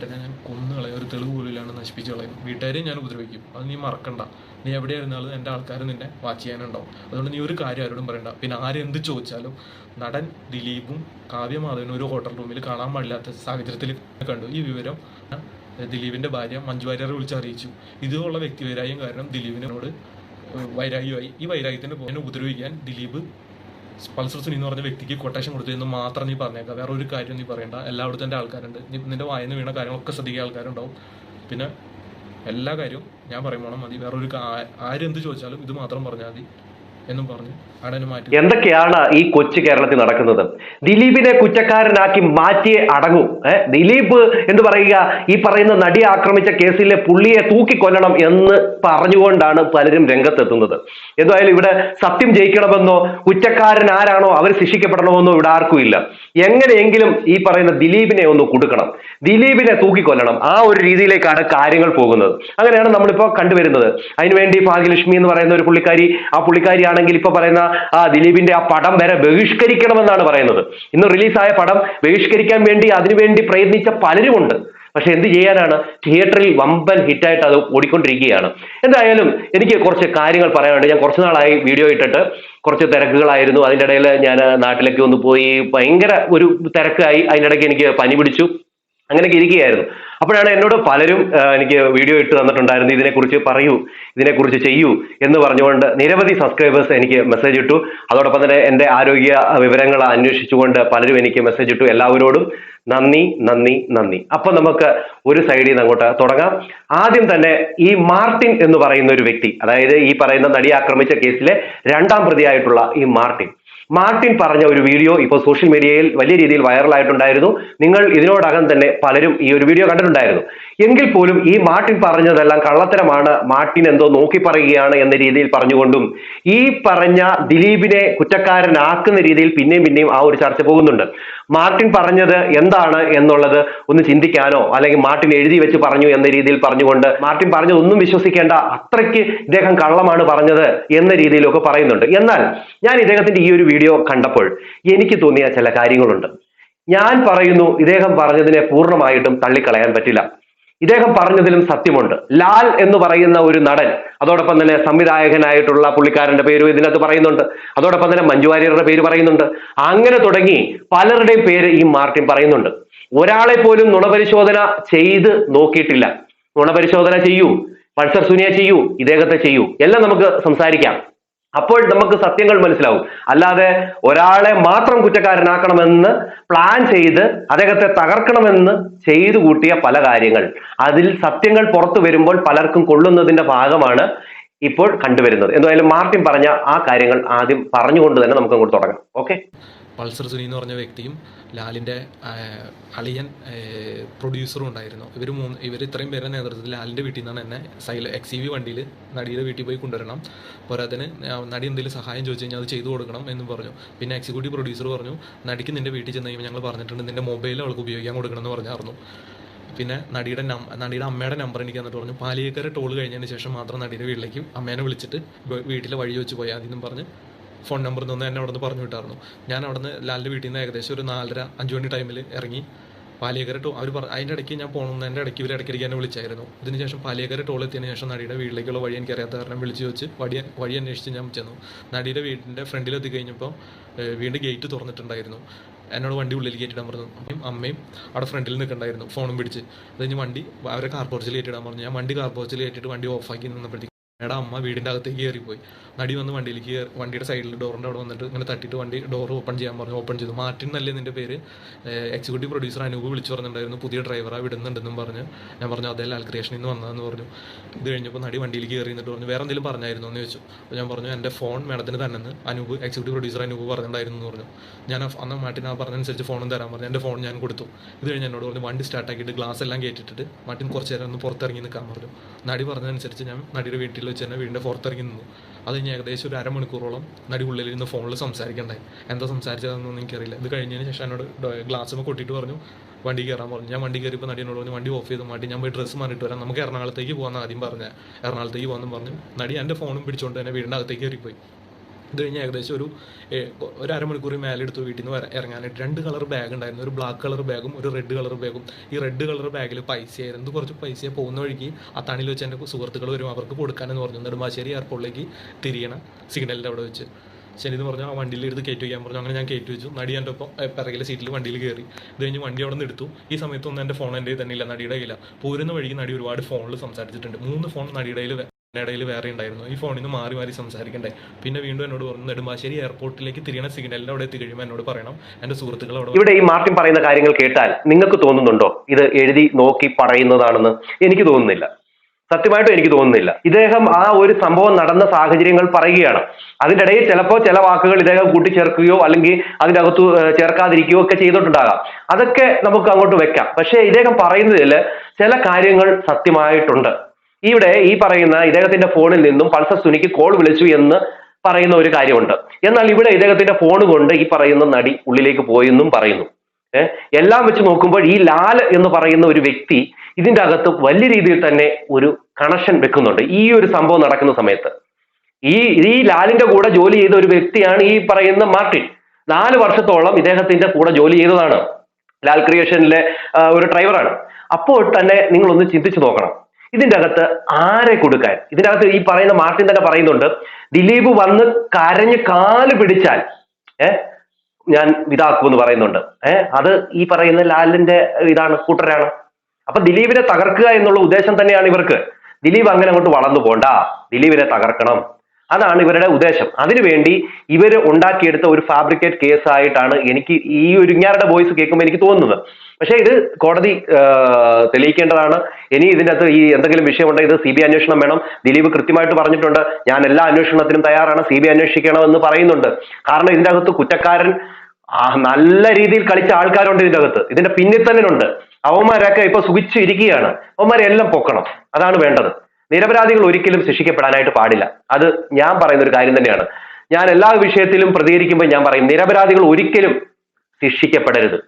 നടനെ ഞാൻ കൊന്നു കളയും. ഒരു തെളിവ് പോലും നശിപ്പിച്ചു കളയും. വീട്ടുകാരെയും ഞാൻ ഉപദ്രവിക്കും. അത് നീ മറക്കണ്ട. നീ എവിടെ ആയിരുന്നാലും എന്റെ ആൾക്കാർ നിന്നെ വാച്ച് ചെയ്യാനുണ്ടാവും. അതുകൊണ്ട് നീ ഒരു കാര്യം ആരോടും പറയണ്ട. പിന്നെ ആരെന്ത് ചോദിച്ചാലും നടൻ ദിലീപും കാവ്യമാധവനും ഒരു ഹോട്ടൽ റൂമിൽ കാണാൻ പാടില്ലാത്ത സാഹചര്യത്തിൽ കണ്ടു. ഈ വിവരം ദിലീപിന്റെ ഭാര്യ മഞ്ജു വാര്യരെ വിളിച്ച് അറിയിച്ചു. ഇതുള്ള വ്യക്തിവൈരാഗ്യം കാരണം ദിലീപിനോട് വൈരാഗ്യമായി ഈ വൈരാഗ്യത്തിന് ഉപദ്രവിക്കാൻ ദിലീപ് പൾസർ സുനി എന്ന് പറഞ്ഞ വ്യക്തിക്ക് കൊട്ടേഷൻ കൊടുത്തു എന്ന് മാത്രം നീ പറഞ്ഞേക്കാം. വേറെ ഒരു കാര്യം നീ പറയണ്ട. എല്ലായിടത്തും എന്റെ ആൾക്കാരുണ്ട്. നീ നിന്റെ വായന വീണ കാര്യങ്ങളൊക്കെ ശ്രദ്ധിക്കുക. ആൾക്കാരുണ്ടാവും. പിന്നെ എല്ലാ കാര്യവും ഞാൻ പറയുമ്പോൾ മതി. വേറൊരു ആരെന്ത് ചോദിച്ചാലും ഇത് മാത്രം പറഞ്ഞാൽ മതി. എന്നും പറഞ്ഞു. എന്തൊക്കെയാണ് ഈ കൊച്ചു കേരളത്തിൽ നടക്കുന്നത്? ദിലീപിനെ കുറ്റക്കാരനാക്കി മാറ്റിയെ അടങ്ങൂ. ദിലീപ് എന്ന് പറയുക ഈ പറയുന്ന നടിയെ ആക്രമിച്ച കേസിലെ പുള്ളിയെ തൂക്കിക്കൊല്ലണം എന്ന് പറഞ്ഞുകൊണ്ടാണ് പലരും രംഗത്തെത്തുന്നത്. എന്തായാലും ഇവിടെ സത്യം ജയിക്കണമെന്നോ കുറ്റക്കാരൻ ആരാണോ അവർ ശിക്ഷിക്കപ്പെടണമെന്നോ ഇവിടെ ആർക്കും ഇല്ല. എങ്ങനെയെങ്കിലും ഈ പറയുന്ന ദിലീപിനെ ഒന്ന് കൊടുക്കണം. ദിലീപിനെ തൂക്കിക്കൊല്ലണം. ആ ഒരു രീതിയിലേക്കാണ് കാര്യങ്ങൾ പോകുന്നത്. അങ്ങനെയാണ് നമ്മളിപ്പോ കണ്ടുവരുന്നത്. അതിനുവേണ്ടി ഭാഗ്യലക്ഷ്മി എന്ന് പറയുന്ന ഒരു പുള്ളിക്കാരി ആ പുള്ളിക്കാരിയാണെങ്കിൽ ഇപ്പൊ പറയുന്ന ആ ദിലീപിന്റെ ആ പടം വരെ ബഹിഷ്കരിക്കണമെന്നാണ് പറയുന്നത്. ഇന്ന് റിലീസായ പടം ബഹിഷ്കരിക്കാൻ വേണ്ടി അതിനുവേണ്ടി പ്രയത്നിച്ച പലരുമുണ്ട്. പക്ഷെ എന്ത് ചെയ്യാനാണ്? തിയേറ്ററിൽ വമ്പൻ ഹിറ്റായിട്ട് അത് ഓടിക്കൊണ്ടിരിക്കുകയാണ്. എന്തായാലും എനിക്ക് കുറച്ച് കാര്യങ്ങൾ പറയാനുണ്ട്. ഞാൻ കുറച്ച് നാളായി വീഡിയോ ഇട്ടിട്ട് കുറച്ച് തിരക്കുകളായിരുന്നു. അതിന്റെ ഇടയിൽ ഞാൻ നാട്ടിലേക്ക് ഒന്ന് പോയി ഭയങ്കര ഒരു തിരക്കായി. അതിന്റെ ഇടയ്ക്ക് എനിക്ക് പനി പിടിച്ചു. അങ്ങനെയൊക്കെ ഇരിക്കുകയായിരുന്നു. അപ്പോഴാണ് എന്നോട് പലരും എനിക്ക് വീഡിയോ ഇട്ട് തന്നിട്ടുണ്ടായിരുന്നു ഇതിനെക്കുറിച്ച് പറയൂ ഇതിനെക്കുറിച്ച് ചെയ്യൂ എന്ന് പറഞ്ഞുകൊണ്ട് നിരവധി സബ്സ്ക്രൈബേഴ്സ് എനിക്ക് മെസ്സേജ് ഇട്ടു. അതോടൊപ്പം തന്നെ എന്റെ ആരോഗ്യ വിവരങ്ങൾ അന്വേഷിച്ചുകൊണ്ട് പലരും എനിക്ക് മെസ്സേജ് ഇട്ടു. എല്ലാവരോടും നന്ദി നന്ദി നന്ദി. അപ്പൊ നമുക്ക് ഒരു സൈഡിൽ നിന്ന് അങ്ങോട്ട് തുടങ്ങാം. ആദ്യം തന്നെ ഈ മാർട്ടിൻ എന്ന് പറയുന്ന ഒരു വ്യക്തി അതായത് ഈ പറയുന്ന നടിയെ ആക്രമിച്ച കേസിലെ രണ്ടാം പ്രതിയായിട്ടുള്ള ഈ മാർട്ടിൻ. മാർട്ടിൻ പറഞ്ഞ ഒരു വീഡിയോ ഇപ്പോൾ സോഷ്യൽ മീഡിയയിൽ വലിയ രീതിയിൽ വൈറലായിട്ടുണ്ടായിരുന്നു. നിങ്ങൾ ഇതിനോടകം തന്നെ പലരും ഈ ഒരു വീഡിയോ കണ്ടിട്ടുണ്ടായിരുന്നു. എങ്കിൽ പോലും ഈ മാർട്ടിൻ പറഞ്ഞതെല്ലാം കള്ളത്തരമാണ്. മാർട്ടിൻ എന്തോ നോക്കി പറയുകയാണ് എന്ന രീതിയിൽ പറഞ്ഞുകൊണ്ടും ഈ പറഞ്ഞ ദിലീപിനെ കുറ്റക്കാരനാക്കുന്ന രീതിയിൽ പിന്നെയും പിന്നെയും ആ ഒരു ചർച്ച പോകുന്നുണ്ട്. മാർട്ടിൻ പറഞ്ഞത് എന്താണ് എന്നുള്ളത് ഒന്ന് ചിന്തിക്കാനോ അല്ലെങ്കിൽ മാർട്ടിൻ എഴുതി വെച്ച് പറഞ്ഞു എന്ന രീതിയിൽ പറഞ്ഞുകൊണ്ട് മാർട്ടിൻ പറഞ്ഞത് ഒന്നും വിശ്വസിക്കേണ്ട അത്രയ്ക്ക് ഇദ്ദേഹം കള്ളമാണ് പറഞ്ഞത് എന്ന രീതിയിലൊക്കെ പറയുന്നുണ്ട്. എന്നാൽ ഞാൻ ഇദ്ദേഹത്തിന്റെ ഈ ഒരു വീഡിയോ കണ്ടപ്പോൾ എനിക്ക് തോന്നിയ ചില കാര്യങ്ങളുണ്ട്. ഞാൻ പറയുന്നു ഇദ്ദേഹം പറഞ്ഞതിനെ പൂർണമായിട്ടും തള്ളിക്കളയാൻ പറ്റില്ല. ഇദ്ദേഹം പറഞ്ഞതിലും സത്യമുണ്ട്. ലാൽ എന്ന് പറയുന്ന ഒരു നടൻ അതോടൊപ്പം തന്നെ സംവിധായകനായിട്ടുള്ള പുള്ളിക്കാരന്റെ പേര് ഇതിനകത്ത് പറയുന്നുണ്ട്. അതോടൊപ്പം തന്നെ മഞ്ജു വാര്യരുടെ പേര് പറയുന്നുണ്ട്. അങ്ങനെ തുടങ്ങി പലരുടെയും പേര് ഈ മാർട്ടിൻ പറയുന്നുണ്ട്. ഒരാളെ പോലും നുണപരിശോധന ചെയ്ത് നോക്കിയിട്ടില്ല. നുണപരിശോധന ചെയ്യൂ പൾസർ സുനിയ ചെയ്യൂ ഇദ്ദേഹത്തെ ചെയ്യൂ. എല്ലാം നമുക്ക് സംസാരിക്കാം. അപ്പോൾ നമുക്ക് സത്യങ്ങൾ മനസ്സിലാവും. അല്ലാതെ ഒരാളെ മാത്രം കുറ്റക്കാരനാക്കണമെന്ന് പ്ലാൻ ചെയ്ത് അദ്ദേഹത്തെ തകർക്കണമെന്ന് ചെയ്തു കൂട്ടിയ പല കാര്യങ്ങൾ. അതിൽ സത്യങ്ങൾ പുറത്തു വരുമ്പോൾ പലർക്കും കൊള്ളുന്നതിന്റെ ഭാഗമാണ് ഇപ്പോൾ കണ്ടുവരുന്നത്. എന്തായാലും മാർട്ടിൻ പറഞ്ഞ ആ കാര്യങ്ങൾ ആദ്യം പറഞ്ഞുകൊണ്ട് തന്നെ നമുക്ക് അങ്ങോട്ട് തുടങ്ങാം. ഓക്കെ പൾസർ സുനി എന്ന് പറഞ്ഞ വ്യക്തിയും ലാലിന്റെ അളിയൻ പ്രൊഡ്യൂസറും ഉണ്ടായിരുന്നു. ഇവർ മൂന്ന് ഇവർ ഇത്രയും പേരുടെ നേതൃത്വത്തിൽ ലാലിന്റെ വീട്ടിൽ നിന്നാണ് എന്നെ സൈല എക്സ് വി വണ്ടിയിൽ നടിയുടെ വീട്ടിൽ പോയി കൊണ്ടുവരണം. പോരാത്തിന് നടി എന്തെങ്കിലും സഹായം ചോദിച്ചു കഴിഞ്ഞാൽ അത് ചെയ്തു കൊടുക്കണം എന്ന് പറഞ്ഞു. പിന്നെ എക്സിക്യൂട്ടീവ് പ്രൊഡ്യൂസർ പറഞ്ഞു നടിക്ക് നിന്റെ വീട്ടിൽ ചെന്ന് കഴിയുമ്പോൾ ഞങ്ങൾ പറഞ്ഞിട്ടുണ്ട് നിന്റെ മൊബൈൽ അവൾക്ക് ഉപയോഗിക്കാൻ കൊടുക്കണം എന്ന് പറഞ്ഞായിരുന്നു. പിന്നെ നടിയുടെ നടിയുടെ അമ്മയുടെ നമ്പർ എനിക്ക് തന്നിട്ട് പറഞ്ഞു പാലിയേക്കര ടോൾ കഴിഞ്ഞതിന് ശേഷം മാത്രം നടിയുടെ വീട്ടിലേക്ക് അമ്മേനെ വിളിച്ചിട്ട് വീട്ടിലെ വഴി വെച്ച് പോയാൽ അതിന്നും പറഞ്ഞ് ഫോൺ നമ്പർ നിന്ന് എന്നെ അവിടെ നിന്ന് പറഞ്ഞു വിട്ടായിരുന്നു ഞാൻ അവിടെ നിന്ന് ലാലിന്റെ വീട്ടിൽ നിന്ന് ഏകദേശം ഒരു നാലര അഞ്ച് മണി ടൈമിൽ ഇറങ്ങി പാലിയേക്കര ടോ അവർ പറഞ്ഞു അതിന്റെ ഇടയ്ക്ക് ഞാൻ പോകണമെന്ന് ഇടയ്ക്ക് ഇവർ ഇടയ്ക്കിടയ്ക്ക് എന്നെ വിളിച്ചായിരുന്നു. ഇതിനുശേഷം പാലിയേക്കര ടോൾ എത്തിയതിന് ശേഷം നടിയുടെ വീട്ടിലേക്കുള്ള വഴി എനിക്കറിയാത്ത കാരണം വിളിച്ച് വെച്ച് വഴി വഴി അന്വേഷിച്ച് ഞാൻ ചെന്നു. നടിയുടെ വീടിന്റെ ഫ്രണ്ടിലെത്തി കഴിഞ്ഞപ്പോൾ വീണ്ടും ഗേറ്റ് തുറന്നിട്ടുണ്ടായിരുന്നു. എന്നോട് വണ്ടി ഉള്ളിൽ കയറ്റിടാൻ പറഞ്ഞു. അമ്മയും അമ്മയും അവിടെ ഫ്രണ്ടിൽ നിൽക്കണ്ടായിരുന്നു ഫോണും പിടിച്ച്. അത് കഴിഞ്ഞ് വണ്ടി അവരെ കാർ പോർച്ചിൽ കയറ്റിടാൻ പറഞ്ഞു. ഞാൻ വണ്ടി കാർ പോർച്ചിൽ കയറ്റിയിട്ട് വണ്ടി ഓഫാക്കി നിന്നപ്പോഴത്തേക്ക് എടാ അമ്മ വീടിന്റെ അകത്തേക്ക് കയറിപ്പോയി. നടി വന്ന് വണ്ടിയിലേക്ക് കയറി വണ്ടിയുടെ സൈഡിൽ ഡോറിന്റെ അവിടെ വന്നിട്ട് ഇങ്ങനെ തട്ടിയിട്ട് വണ്ടി ഡോർ ഓപ്പൺ ചെയ്യാൻ പറഞ്ഞു ഓപ്പൺ ചെയ്തു. മാർട്ടിൻ എന്നല്ലേ നിന്റെ പേര്? എക്സിക്യൂട്ടീവ് പ്രൊഡ്യൂസർ അനൂപ് വിളിച്ചു പറഞ്ഞിട്ടുണ്ടായിരുന്നു പുതിയ ഡ്രൈവറാണ് വിടുന്നുണ്ടെന്നും പറഞ്ഞ്. ഞാൻ പറഞ്ഞു അതേ ലാൽ ക്രിയേഷനിൽ നിന്ന് വന്നതെന്ന് പറഞ്ഞു. ഇത് കഴിഞ്ഞപ്പോൾ നടി വണ്ടിയിലേക്ക് കയറി എന്നിട്ട് പറഞ്ഞു വേറെ എന്തെങ്കിലും പറഞ്ഞായിരുന്നു? എന്ന് ചോദിച്ചു. അപ്പോൾ ഞാൻ പറഞ്ഞു എന്റെ ഫോൺ മേഡത്തിന് തന്നെ അനൂപ് എക്സിക്യൂട്ടീവ് പ്രൊഡ്യൂസർ അനൂപ് പറഞ്ഞിട്ടുണ്ടായിരുന്നു എന്ന് പറഞ്ഞു. ഞാൻ അന്ന് മാർട്ടിൻ ആ പറഞ്ഞനുസരിച്ച് ഫോണും തരാൻ പറഞ്ഞു. എന്റെ ഫോൺ ഞാൻ കൊടുത്തു. ഇത് കഴിഞ്ഞ് എന്നോട് പറഞ്ഞു വണ്ടി സ്റ്റാർട്ടാക്കിയിട്ട് ഗ്ലാസ് എല്ലാം കയറ്റിട്ടിട്ട് മാർട്ടിൻ കുറച്ച് നേരം ഒന്ന് പുറത്തിറങ്ങി നിൽക്കാൻ പറഞ്ഞു. നടി പറഞ്ഞതനുസരിച്ച് ഞാൻ നടിയുടെ വീട്ടിൽ വെച്ച് തന്നെ വീടിന്റെ പുറത്തിറങ്ങി നിന്നു അത് കഴിഞ്ഞ് ഏകദേശം ഒരു അരമണിക്കൂറോളം നടി ഉള്ളിലിരുന്ന് ഫോണിൽ സംസാരിക്കണ്ടായി. എന്താ സംസാരിച്ചതെന്നൊന്നും എനിക്കറിയില്ല. ഇത് കഴിഞ്ഞതിന് ശേഷം എന്നോട് ഗ്ലാസ് കൊട്ടിയിട്ട് പറഞ്ഞു വണ്ടി കയറാൻ പറഞ്ഞു. ഞാൻ വണ്ടി കയറിയപ്പോൾ നടി എന്നോട് പറഞ്ഞു വണ്ടി ഓഫ് ചെയ്ത് മാറ്റി ഞാൻ പോയി ഡ്രസ്സ് മാറിയിട്ട് വരാം. നമുക്ക് എറണാകുളത്തേക്ക് പോകാമെന്ന് ആദ്യം പറഞ്ഞു. എറണാകുളത്തേക്ക് പോകാമെന്ന് പറഞ്ഞു നടി എന്റെ ഫോണും പിടിച്ചുകൊണ്ട് തന്നെ വീടിന്റെ അകത്തേക്ക് കയറിപ്പോയി. ഇത് കഴിഞ്ഞ് ഏകദേശം ഒരു ഒരു അരമണിക്കൂർ മേലെ എടുത്ത് വീട്ടിൽ നിന്ന് ഇറങ്ങാനായിട്ട് രണ്ട് കളർ ബാഗ് ഉണ്ടായിരുന്നു. ഒരു ബ്ലാക്ക് കളർ ബാഗും ഒരു റെഡ് കളർ ബാഗും ഈ റെഡ് കളർ ബാഗിൽ പൈസയായിരുന്നു. ഇത് കുറച്ച് പൈസ പോകുന്ന വഴിക്ക് അത്താണിൽ വെച്ച് എന്റെ സുഹൃത്തുക്കൾ വരും. അവർക്ക് കൊടുക്കാനെന്ന് പറഞ്ഞു. നെടുമ്പാശ്ശേരി എയർപോർട്ടിലേക്ക് തിരിയണ. സിഗ്നലിന്റെ അവിടെ വെച്ച്. ശരി എന്ന് പറഞ്ഞു ആ വണ്ടിയിൽ എടുത്ത് കയറ്റി വയ്ക്കാൻ പറഞ്ഞു. അങ്ങനെ ഞാൻ കയറ്റി വെച്ചു. നടി എന്റെ ഒപ്പം പിറകിലെ സീറ്റിൽ വണ്ടിയിൽ കയറി ഇത് കഴിഞ്ഞ് വണ്ടി അവിടെ നിന്ന് എടുത്തു. ഈ സമയത്തൊന്നും എന്റെ ഫോൺ എന്റെ തന്നെ ഇല്ല. നടിയുടെ കയ്യില്ല പോരുന്ന വഴിക്ക് നടി ഒരുപാട് ഫോണിൽ സംസാരിച്ചിട്ടുണ്ട്. മൂന്ന് ഫോൺ നടിയുടെ കയ്യിൽ ഇടയിൽ വേറെ ഉണ്ടായിരുന്നു. ഈ ഫോണിൽ നിന്ന് മാറി മാറി സംസാരിക്കണ്ടേ? പിന്നെ വീണ്ടും എന്നോട് പറഞ്ഞു നെടുമ്പാശ്ശേരി എയർപോർട്ടിലേക്ക് തിരിയണ സിഗ്നലിന്റെ അവിടെ എത്തി കഴിയുമ്പോൾ എന്നോട് പറയണം. എന്റെ സുഹൃത്തുക്കൾ അവിടെ ഇവിടെ ഈ മാർട്ടിൻ പറയുന്ന കാര്യങ്ങൾ കേട്ടാൽ നിങ്ങൾക്ക് തോന്നുന്നുണ്ടോ? ഇത് എഴുതി നോക്കി പറയുന്നതാണെന്ന് എനിക്ക് തോന്നുന്നില്ല. സത്യമായിട്ടും എനിക്ക് തോന്നുന്നില്ല. ഇദ്ദേഹം ആ ഒരു സംഭവം നടന്ന സാഹചര്യങ്ങൾ പറയുകയാണ്. അതിന്റെ ഇടയിൽ ചിലപ്പോൾ ചില വാക്കുകൾ ഇദ്ദേഹം കൂട്ടിച്ചേർക്കുകയോ അല്ലെങ്കിൽ അതിന്റെ അകത്ത് ചേർക്കാതിരിക്കുകയോ ഒക്കെ ചെയ്തിട്ടുണ്ടാകാം. അതൊക്കെ നമുക്ക് അങ്ങോട്ട് വെക്കാം. പക്ഷേ ഇദ്ദേഹം പറയുന്നതിൽ ചില കാര്യങ്ങൾ സത്യമായിട്ടുണ്ട്. ഇവിടെ ഈ പറയുന്ന ഇദ്ദേഹത്തിന്റെ ഫോണിൽ നിന്നും പൾസർ സുനിക്ക് കോൾ വിളിച്ചു എന്ന് പറയുന്ന ഒരു കാര്യമുണ്ട്. എന്നാൽ ഇവിടെ ഇദ്ദേഹത്തിന്റെ ഫോൺ കൊണ്ട് ഈ പറയുന്ന നടി ഉള്ളിലേക്ക് പോയെന്നും പറയുന്നു. എല്ലാം വെച്ച് നോക്കുമ്പോൾ ഈ ലാൽ എന്ന് പറയുന്ന ഒരു വ്യക്തി ഇതിന്റെ അകത്ത് വലിയ രീതിയിൽ തന്നെ ഒരു കണക്ഷൻ വെക്കുന്നുണ്ട്. ഈ ഒരു സംഭവം നടക്കുന്ന സമയത്ത്. ഈ ഈ ലാലിന്റെ കൂടെ ജോലി ചെയ്ത ഒരു വ്യക്തിയാണ് ഈ പറയുന്ന മാർട്ടിൻ. നാല് വർഷത്തോളം ഇദ്ദേഹത്തിന്റെ കൂടെ ജോലി ചെയ്തതാണ്. ലാൽ ക്രിയേഷനിലെ ഒരു ഡ്രൈവറാണ് അപ്പോൾ തന്നെ നിങ്ങളൊന്ന് ചിന്തിച്ചു നോക്കണം. ഇതിന്റെ അകത്ത് ആരെ കൊടുക്കാൻ? ഇതിന്റെ അകത്ത് ഈ പറയുന്ന മാർട്ടിൻ തന്നെ പറയുന്നുണ്ട് ദിലീപ് വന്ന് കരഞ്ഞ് കാൽ പിടിച്ചാൽ ഏഹ് ഞാൻ ഇതാക്കുമെന്ന് പറയുന്നുണ്ട്. ഏഹ് അത് ഈ പറയുന്ന ലാലിന്റെ ഇതാണ് കൂട്ടരാണ്. അപ്പൊ ദിലീപിനെ തകർക്കുക എന്നുള്ള ഉദ്ദേശം തന്നെയാണ് ഇവർക്ക്. ദിലീപ് അങ്ങനെ അങ്ങോട്ട് വളർന്നു പോണ്ട ദിലീപിനെ തകർക്കണം. അതാണ് ഇവരുടെ ഉദ്ദേശം. അതിനുവേണ്ടി ഇവർ ഉണ്ടാക്കിയെടുത്ത ഒരു ഫാബ്രിക്കേറ്റ് കേസ് ആയിട്ടാണ് എനിക്ക് ഈ ഒരു ഇങ്ങാരുടെ വോയിസ് കേൾക്കുമ്പോൾ എനിക്ക് തോന്നുന്നത്. പക്ഷേ ഇത് കോടതി തെളിയിക്കേണ്ടതാണ്. ഇനി ഇതിന്റെ അകത്ത് ഈ എന്തെങ്കിലും വിഷയമുണ്ടെങ്കിൽ ഇത് സി ബി അന്വേഷണം വേണം. ദിലീപ് കൃത്യമായിട്ട് പറഞ്ഞിട്ടുണ്ട്. ഞാൻ എല്ലാ അന്വേഷണത്തിനും തയ്യാറാണ്. സി ബി അന്വേഷിക്കണമെന്ന് പറയുന്നുണ്ട്. കാരണം ഇതിന്റെ അകത്ത് കുറ്റക്കാരൻ നല്ല രീതിയിൽ കളിച്ച ആൾക്കാരുണ്ട് ഇതിന്റെ അകത്ത്. ഇതിന്റെ പിന്നിൽ തന്നെ ഉണ്ട് അവന്മാരൊക്കെ ഇപ്പൊ സുഖിച്ചിരിക്കുകയാണ്. അവന്മാരെല്ലാം പൊക്കണം. അതാണ് വേണ്ടത്. നിരപരാധികൾ ഒരിക്കലും ശിക്ഷിക്കപ്പെടാനായിട്ട് പാടില്ല. അത് ഞാൻ പറയുന്ന ഒരു കാര്യം തന്നെയാണ്. ഞാൻ എല്ലാ വിഷയത്തിലും പ്രതികരിക്കുമ്പോൾ ഞാൻ പറയും നിരപരാധികൾ ഒരിക്കലും ശിക്ഷിക്കപ്പെടരുത്.